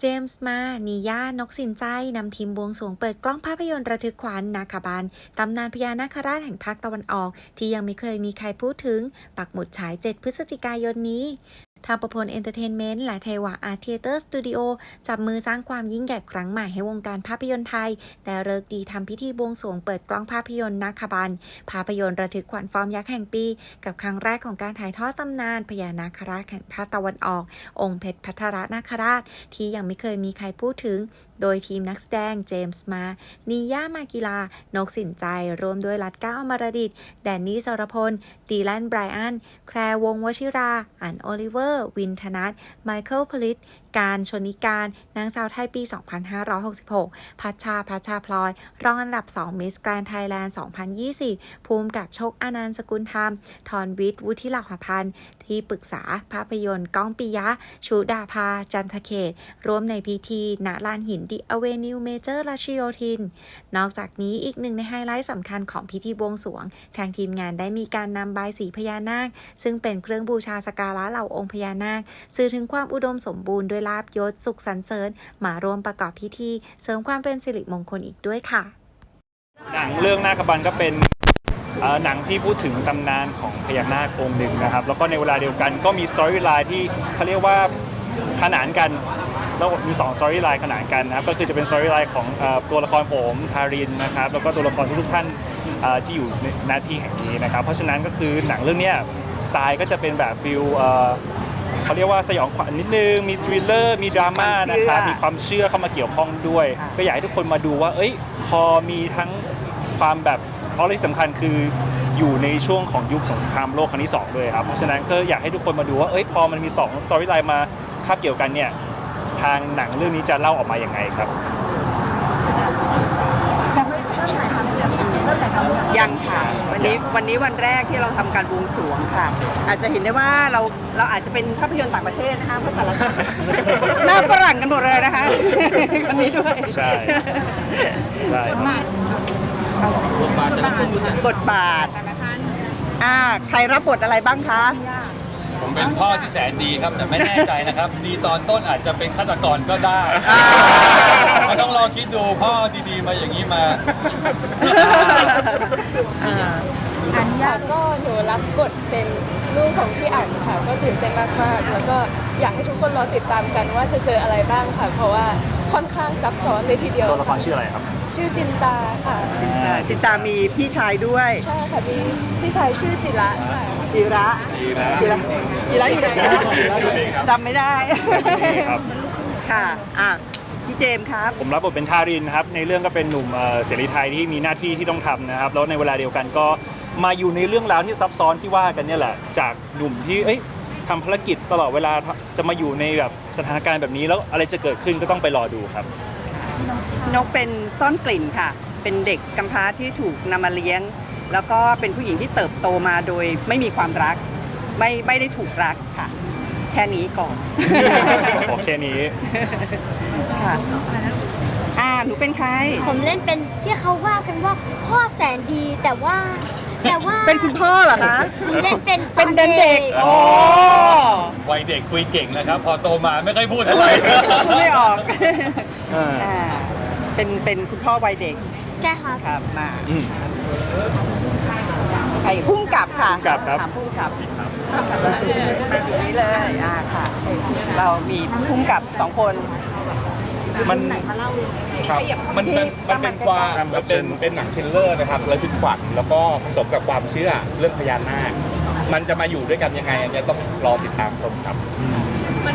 เจมส์มา นิย่า นกสินใจ นำทีมบวงสวงเปิดกล้องภาพยนตร์ระทึกขวัญนาคาบานตำนานพญานาคราชแห่งภาคตะวันออก ที่ยังไม่เคยมีใครพูดถึง ปักหมุดฉาย 7 พฤศจิกายนนี้ ทางประพลเอนเตอร์เทนเมนต์และเทวะอาร์เทเตอร์สตูดิโอจับมือสร้างความยิ่งใหญ่ครั้งใหม่ให้วงการภาพยนตร์ไทย แต่เลิกดีทำพิธีบวงสรวงเปิดกล้องภาพยนตร์นาคบัน ภาพยนตร์ระทึกขวัญฟอร์มยักษ์แห่งปี กับครั้งแรกของการถ่ายทอดตำนานพญานาคราชแห่งภาคตะวันออก องค์เพชรพัทรนาคราช ที่ยังไม่เคยมีใครพูดถึงโดยทีมนักแสดงเจมส์มา นีย่ามากิลา นกสินใจ รวมด้วยรัตก้าอมรดิต แดนนี่สรพล ดีแลนไบรอัน แคร์วงวชิรา อันโอลิเวอร์ วินธนัทไมเคิลพลิต การชนิการนางสาวไทยปี 2566 พัชชาพัชชาพลอย รองอันดับ 2 มิสแกรนไทยแลนด์ 2020 ภูมิกับโชคอนันต์สกุลธรรม ทรวิทย์วุฒิหลักหพันธ์ที่ปรึกษาภาพยนตร์ก้องปิยะ ชูดาภา จันทเขต ร่วมในพิธีณลานหินดิอเวนิวเมเจอร์ราชโยธิน นอกจากนี้อีกหนึ่งในไฮไลท์สำคัญของพิธีบวงสวง ทางทีมงานได้มีการนำใบสีพญานาค ซึ่งเป็นเครื่องบูชาสการะเหล่าองค์พญานาค สื่อถึงความอุดมสมบูรณ์ด้วยลาบยศสุขสรรเสริญ มาร่วมประกอบพิธี เสริมความเป็นสิริมงคลอีกด้วยค่ะ หนังเรื่องหน้าคบันก็เป็นหนังที่พูดถึงตำนานของพญานาคองค์หนึ่งนะครับ แล้วก็ในเวลาเดียวกันก็มีสตอรี่ไลน์ที่เขาเรียกว่าขนานกันแล้วมี2สตอรี่ไลน์ขนานกันนะครับก็คือจะเป็นสตอรี่ไลน์ของตัวละครผมทารินนะครับแล้วก็ตัวละครทุกท่านที่อยู่ในหน้าที่แห่งนี้นะครับ เพราะฉะนั้นก็คือหนังเรื่องนี้สไตล์ก็จะเป็นแบบฟิล เอ่อเขาเรียกว่าสยองขวัญนิดนึง มีทริลเลอร์ มีดราม่านะครับ มีความเชื่อเข้ามาเกี่ยวข้องด้วย ก็อยากให้ทุกคนมาดูว่า เอ้ย พอมีทั้งความแบบเพราะที่สำคัญคืออยู่ในช่วงของยุคสงครามโลกครั้งที่2ด้วยครับ เพราะฉะนั้นก็อยากให้ทุกคนมาดูว่า เอ้ย พอมันมี2สตอรี่ไลน์มาคาบเกี่ยวกันเนี่ย ทางหนังเรื่องนี้จะเล่าออกมาอย่างไงครับ ยังค่ะ วันนี้วันนี้วันแรกที่เราทำการบวงสรวงค่ะ อาจจะเห็นได้ว่าเราเราอาจจะเป็นภาพยนตร์ต่างประเทศนะคะเพราะแต่ละท่านหน้าฝรั่งกันหมดเลยนะคะคนนี้ด้วยใช่ใช่ครับบทบาทอ่าใครรับบทอะไรบ้างคะผม เป็นพ่อที่แสนดีครับแต่ไม่แน่ใจนะครับ ดีตอนต้นอาจจะเป็นฆาตกรก็ได้ก็ต้องลองคิดดูพ่อดีๆมาอย่างนี้มา อ่าค่ะก็หนูรับบทเป็นลูกของพี่อั๋นค่ะ ก็ตื่นเต้นมากๆ แล้วก็อยากให้ทุกคนรอติดตามกันว่าจะเจออะไรบ้างค่ะ เพราะว่าค่อนข้างซับซ้อนเลยทีเดียวตัวละครชื่ออะไรครับ ชื่อจินตาค่ะอ่าจิตตามีพี่ชายด้วย ใช่ค่ะมีพี่ชายชื่อจิระค่ะ จิระจิระจิระอยู่ไหนนะจำไม่ได้ ครับ ค่ะ อะ พี่เจมส์ครับ ผมรับบทเป็นทารินนะครับ ในเรื่องก็เป็นหนุ่มเอ่อเสรีไทยที่มีหน้าที่ที่ต้องทำนะครับ แล้วในเวลาเดียวกันก็มาอยู่ในเรื่องราวที่ซับซ้อนที่ว่ากันเนี่ยแหละ จากหนุ่มที่เอ้ยทำภารกิจตลอดเวลาจะมาอยู่ในแบบสถานการณ์แบบนี้แล้วอะไรจะเกิดขึ้นก็ต้องไปรอดูครับ นกเป็นซ่อนกลิ่นค่ะ เป็นเด็กกำพร้าที่ถูกนำมาเลี้ยง แล้วก็เป็นผู้หญิงที่เติบโตมาโดยไม่มีความรัก ไม่ไม่ได้ถูกรักค่ะ แค่นี้ก่อน โอเคนี้ค่ะอ่าหนูเป็นใคร ผมเล่นเป็นที่เขาว่ากันว่าพ่อแสนดีแต่ว่า แต่ว่าเป็นคุณพ่อเหรอนะผมเล่นเป็นเป็นเด็กๆโอ้วัยเด็กคุยเก่งนะครับ พอโตมาไม่ค่อยพูดเท่าไหร่พูดไม่ออกอ่าอ่าเป็นเป็นคุณพ่อวัยเด็กใช่ครับ ครับมา อืมใครพุ่งกลับค่ะพุ่งกลับครับ ถามพุ่งกลับนี่เลยอ่าค่ะ เรามีพุ่งกลับสองคน มันครับมันมันมันเป็นความมันเป็นเป็นหนังทริลเลอร์นะครับระทึกขวัญแล้วก็ผสมกับความเชื่อเรื่องพญานาค มันจะมาอยู่ด้วยกันยังไงอันเนี้ยต้องรอติดตามชมครับมัน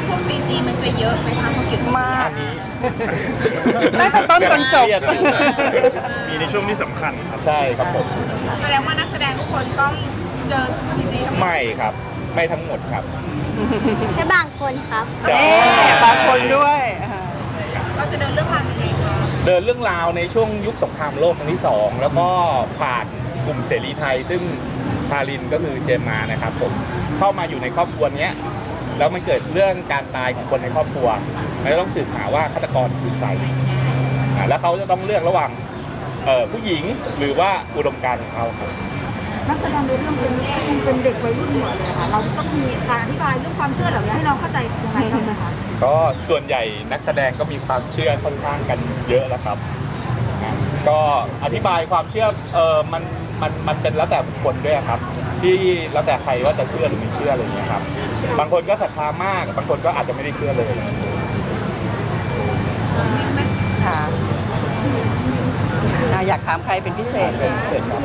พวกซีจีมันจะเยอะไหมคะเพราะเกี่ยวมากตั้งแต่ต้นจนจบ มีในช่วงที่สำคัญครับใช่ครับผมแสดงว่านักแสดงทุกคนต้องเจอซีจีไม่ครับไม่ทั้งหมดครับแค่บางคนครับ เอ๊ะบางคนด้วยอ่าเราจะเดินเรื่องราวยังไงคะเดินเรื่องราวในช่วงยุคสงครามโลกครั้งที่สองแล้วก็ผ่านกลุ่มเสรีไทย ซึ่งพาลินก็คือเจมมานะครับผมเข้ามาอยู่ในครอบครัวเนี้ย แล้วมันเกิดเรื่องการตายของคนในครอบครัวมันก็ต้องสืบหาว่าฆาตกรคือใครอ่าแล้วเขาจะต้องเลือกระหว่างเอ่อผู้หญิงหรือว่าอุดมการณ์ของเขาครับ นักแสดงในเรื่องเป็นคงเป็นเด็กวัยรุ่นหมดเลยค่ะ เราต้องมีการอธิบายเรื่องความเชื่อเหล่านี้ให้เราเข้าใจยังไงบ้างนะคะก็ส่วนใหญ่นักแสดงก็มีความเชื่อค่อนข้างกันเยอะแล้วครับนะก็อธิบายความเชื่อเออมันมันมันเป็นแล้วแต่บุคคลด้วยครับ ที่แล้วแต่ใครว่าจะเชื่อหรือไม่เชื่ออะไรอย่างเงี้ยครับ บางคนก็ศรัทธามาก บางคนก็อาจจะไม่ได้เชื่อเลย ค่ะอะอยากถามใครเป็นพิเศษ เป็นพิเศษครับ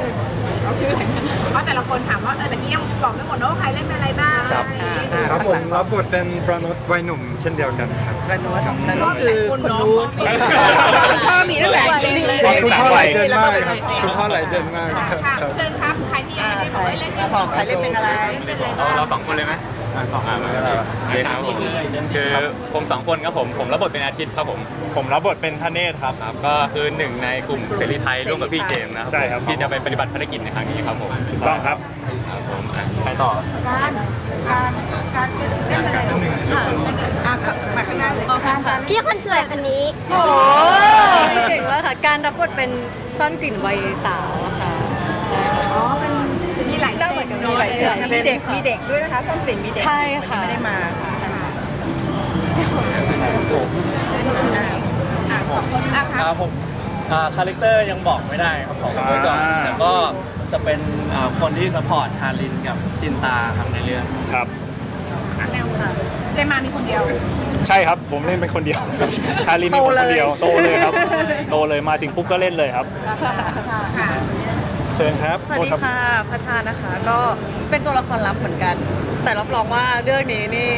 เพราะแต่ละคนถามว่าเออแต่กี้ยังบอกไม่หมดนะว่าใครเล่นเป็นอะไรบ้างครับอ่าอ่า ครับผมข้างหลังรับบทเป็นประนุษวัยหนุ่มเช่นเดียวกันครับ ระนุษระนุษคือคนนู้นคุณพ่อมีตั้งแต่เด็กเลยคุณพ่อหลายเจนมากเลยครับคุณพ่อหลายเจนมากครับค่ะครับ เชิญครับใครที่ยังอ่าไม่ได้ใคบรอกว่าเล่นเป็นบอกใครเล่นเป็นอะไรเอาเราสองคนเลยไหม สองอ่ามาโอเคครับผมคือผมสองคนครับผมผมรับบทเป็นอาทิตย์ครับผมผมรับบทเป็นทเนศครับ ครับก็คือหนึ่งในกลุ่มเสรีไทยร่วมกับพี่เจมส์นะครับใช่ครับ ที่จะไปปฏิบัติภารกิจในครั้งนี้ครับผมถูกต้องครับ ครับผมอะใครต่อการการการเล่นเป็นอะไรค่ะอะมาข้างหน้าเลยการการพี่คนสวยคนนี้โอ้เก่งมากค่ะ การรับบทเป็นซ่อนกลิ่นวัยสาวค่ะ มือนกันมีหลายเจนมีเด็กค่ะมีเด็กด้วยนะคะส้มกลิ่นมีเด็กใช่ค่ะไม่ได้มาค่ะครับผมคาแรคเตอร์ยังบอกไม่ได้ครับของไว้ก่อน อ่า แต่ก็จะเป็นอ่าคนที่สปอร์ตฮารินกับจินตาครับในเรื่อง ครับ แนวค่ะเจมามีคนเดียว ใช่ครับผมเล่นเป็นคนเดียวฮารินมีคนเดียวโตเลยครับ โตเลยมาถึงปุ๊บก็เล่นเลยครับ ค่ะ เชิญครับสวัสดีค่ะพัชชานะคะ ก็เป็นตัวละครลับเหมือนกัน แต่รับรองว่าเรื่องนี้นี่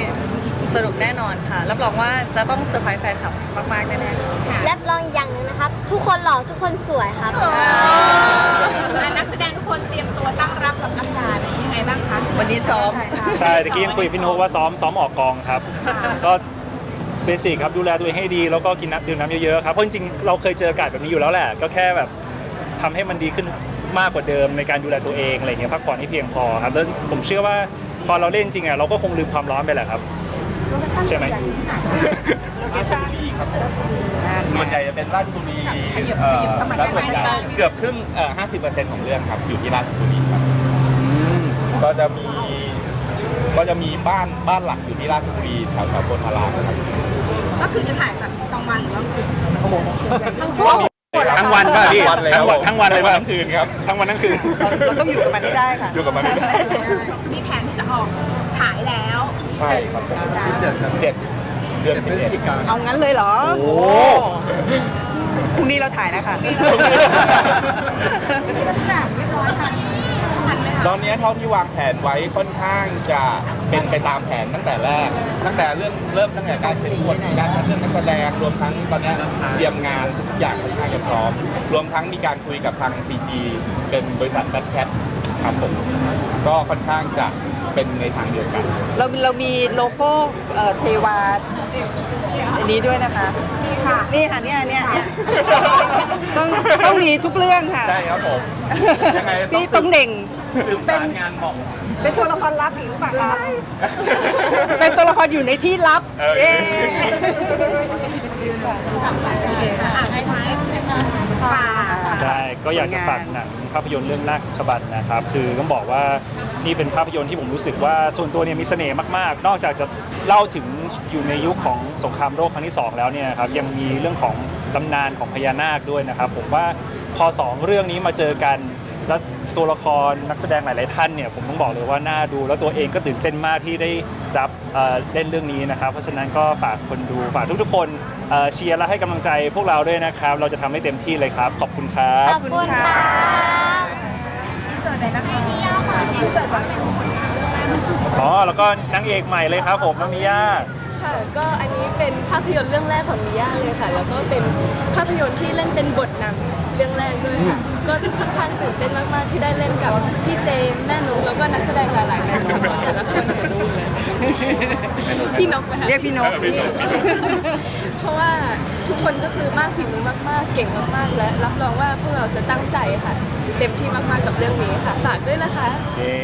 สนุกแน่นอนค่ะรับรองว่าจะต้องเซอร์ไพรส์แฟนคลับมากๆแน่ๆรับรองอย่างหนึงนะครับ ทุกคนหล่อทุกคนสวยครับ นักแสดงทุกคนเตรียมตัวตั้งรับกับอากาศยังไงบ้างคะวันนี้ซ้อม ใช่ตะกี้ยังคุยกับพี่นุกว่าซ้อมซ้อมออกกองครับ ก็เบสิกครับดูแลตัวเองให้ดี แล้วก็กินน้ำดื่มน้ำเยอะๆครับเพราะจริงๆเราเคยเจออากาศแบบนี้อยู่แล้วแหละ ก็แค่แบบทำให้มันดีขึ้น มากกว่าเดิมในการดูแลตัวเองอะไรเงี้ยพักผ่อนให้เพียงพอครับแล้วผมเชื่อว่าตอนเราเล่นจริงอะเราก็คงลืมความร้อนไปแหละครับใช่ไหมราชบุรีครับผมส่วนใหญ่จะเป็นราชบุรีเอ่อแล้วส่วนใหญ่เกือบครึ่งเอ่อ50%ของเรื่องครับอยู่ที่ราชบุรีครับก็จะมีก็จะมีบ้านบ้านหลักอยู่ที่ราชบุรีแถวแถวโพธารามครับ ก็คือจะถ่ายแบบกลางวันหรือว่าทั้งคู่ ทั้งวันป่ะพี่ทั้งวันเลยทั้งวันครับทั้งวันเลยป่ะทั้งคืนครับทั้งวันทั้งคืน เราต้องอยู่กับมันให้ได้ค่ะ อยู่กับมันไม่ได้มีแผนที่จะออกฉายแล้วใช่ครับผมที่เจ็ดครับเจ็ดเดือนเจ็ดพสิฤบศเอ็ดจิกายนเอางั้นเลยเหรอ โอ้พรุ่งนี้เราถ่ายแล้วค่ะตอนนี้เท่าที่วางแผนไว้ค่อนข้างจะ เป็นไปตามแผนตั้งแต่แรก ตั้งแต่เรื่องเริ่มตั้งแต่การเป็นบทการคัดเลือกนักแสดงรวมทั้งตอนนี้เตรียมงานทุกอย่างค่อนข้างจะพร้อม รวมทั้งมีการคุยกับทาง CG เป็นบริษัทแบทแคทครับผมก็ค่อนข้างจะเป็นในทางเดียวกัน เราเรามีโลโก้เอ่อเทวาอันนี้ด้วยนะคะนี่ค่ะนี่ค่ะเนี่ยเนี่ยเนี่ยต้องต้องมีทุกเรื่องค่ะ ใช่ครับผมยังไงนี่ต้องเด่ง สืบสารงานบอก เป็นตัวละครลับอีกหรือเปล่าคะเป็นตัวละครอยู่ในที่ลับ เออเอ๊ะอ่านท้ายๆค่ะได้ก็อยากจะฝากหนังภาพยนตร์เรื่องนาคขบันนะครับ คือต้องบอกว่านี่เป็นภาพยนตร์ที่ผมรู้สึกว่าส่วนตัวเนี่ยมีเสน่ห์มาก ๆ นอกจากจะเล่าถึงอยู่ในยุคของสงครามโลกครั้งที่สองแล้วเนี่ยนะครับยังมีเรื่องของตำนานของพญานาคด้วยนะครับ ผมว่าพอสองเรื่องนี้มาเจอกันแล้ว ตัวละครนักแสดงหลาย ๆ ท่านเนี่ยผมต้องบอกเลยว่าน่าดูแล้วตัวเองก็ตื่นเต้นมากที่ได้รับเอ่อเล่นเรื่องนี้นะครับ เพราะฉะนั้นก็ฝากคนดูฝากทุก ๆ คนเอ่อเชียร์และให้กำลังใจพวกเราด้วยนะครับ เราจะทำให้เต็มที่เลยครับ ขอบคุณครัขบอบคุณค่ะอ๋อแล้วก็นางเอกใหม่เลยครับผมน้องมิยาค่ะก็อันนี้เป็นภาพยนตร์เรื่องแรกของมิย่าเลยค่ะ แล้วก็เป็นภาพยนตร์ที่เล่นเป็นบทนำ เรื่องแรกด้วยค่ะ ก็ค่อนข้างตื่นเต้นมากๆที่ได้เล่นกับพี่เจมส์แม่นุ๊กแล้วก็นักแสดงหลายๆคนค่ะแต่ละคนเนี่ยดูเลยพี่นกไหมคะเรียกพี่นก เพราะว่าทุกคนก็คือมากฝีมือมากๆ เก่งมากๆ และรับรองว่าพวกเราจะตั้งใจค่ะ เต็มที่มากๆกับเรื่องนี้ค่ะฝากด้วยนะคะ เย้